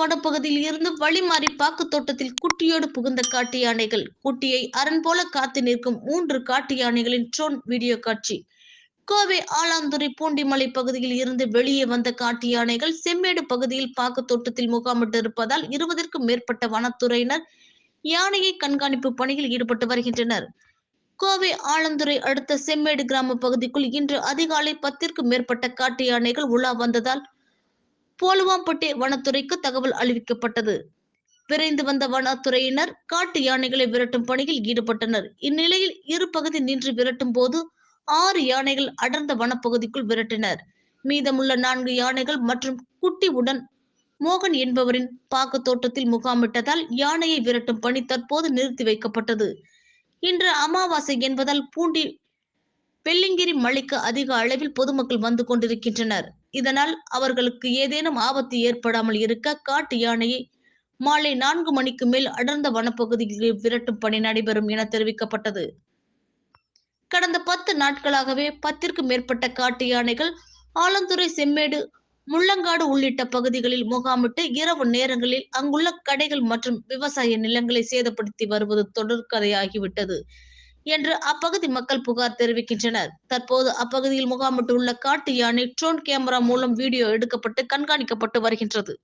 வனப்பகுதியில் இருந்து வழிமாறி பாக்கு தோட்டத்தில் குட்டியோடு புகுந்த காட்டு யானைகள். குட்டியை அரண் போல காத்து நிற்கும் மூன்று காட்டு யானைகளின் ட்ரோன் வீடியோ காட்சி. கோவை ஆலாந்துறை பூண்டிமலை பகுதியில் இருந்து வெளியே வந்த காட்டு யானைகள் செம்மேடு பகுதியில் பாக்கு தோட்டத்தில் முகாமிட்டு இருப்பதால் இருபதற்கும் மேற்பட்ட வனத்துறையினர் யானையை கண்காணிப்பு பணியில் ஈடுபட்டு வருகின்றனர். கோவை ஆலந்துறை அடுத்த செம்மேடு கிராம பகுதிக்குள் இன்று அதிகாலை பத்திற்கும் மேற்பட்ட காட்டு யானைகள் உலா வந்ததால் போலுவாம்பட்டி வனத்துறைக்கு தகவல் அறிவிக்கப்பட்டது விரைந்து வந்த வனத்துறையினர் காட்டு யானைகளை விரட்டும் பணியில் ஈடுபட்டனர். இந்நிலையில் இரு பகுதி நின்று விரட்டும் போது ஆறு யானைகள் அடர்ந்த வனப்பகுதிக்குள் விரட்டினர். மீதமுள்ள நான்கு யானைகள் மற்றும் குட்டி உடன் மோகன் என்பவரின் பாக்கு தோட்டத்தில் முகாமிட்டதால் யானையை விரட்டும் பணி தற்போது நிறுத்தி வைக்கப்பட்டது. இன்று அமாவாசை என்பதால் பூண்டி வெள்ளிங்கிரி மலைக்கு அதிக அளவில் பொதுமக்கள் வந்து கொண்டிருக்கின்றனர். இதனால் அவர்களுக்கு ஏதேனும் ஆபத்து ஏற்படாமல் இருக்க காட்டு யானையை மாலை நான்கு மணிக்கு மேல் அடர்ந்த வனப்பகுதியில் விரட்டும் பணி நடைபெறும் என தெரிவிக்கப்பட்டது. கடந்த பத்து நாட்களாகவே பத்திற்கும் மேற்பட்ட காட்டு யானைகள் ஆலந்துறை செம்மேடு முள்ளங்காடு உள்ளிட்ட பகுதிகளில் முகாமிட்டு இரவு நேரங்களில் அங்குள்ள கடைகள் மற்றும் விவசாய நிலங்களை சேதப்படுத்தி வருவது தொடர்கதையாகிவிட்டது என்று அப்பகுதி மக்கள் புகார் தெரிவிக்கின்றனர். தற்போது அப்பகுதியில் முகாமிட்டுள்ள காட்டு யானை ட்ரோன் கேமரா மூலம் வீடியோ எடுக்கப்பட்டு கண்காணிக்கப்பட்டு வருகின்றது.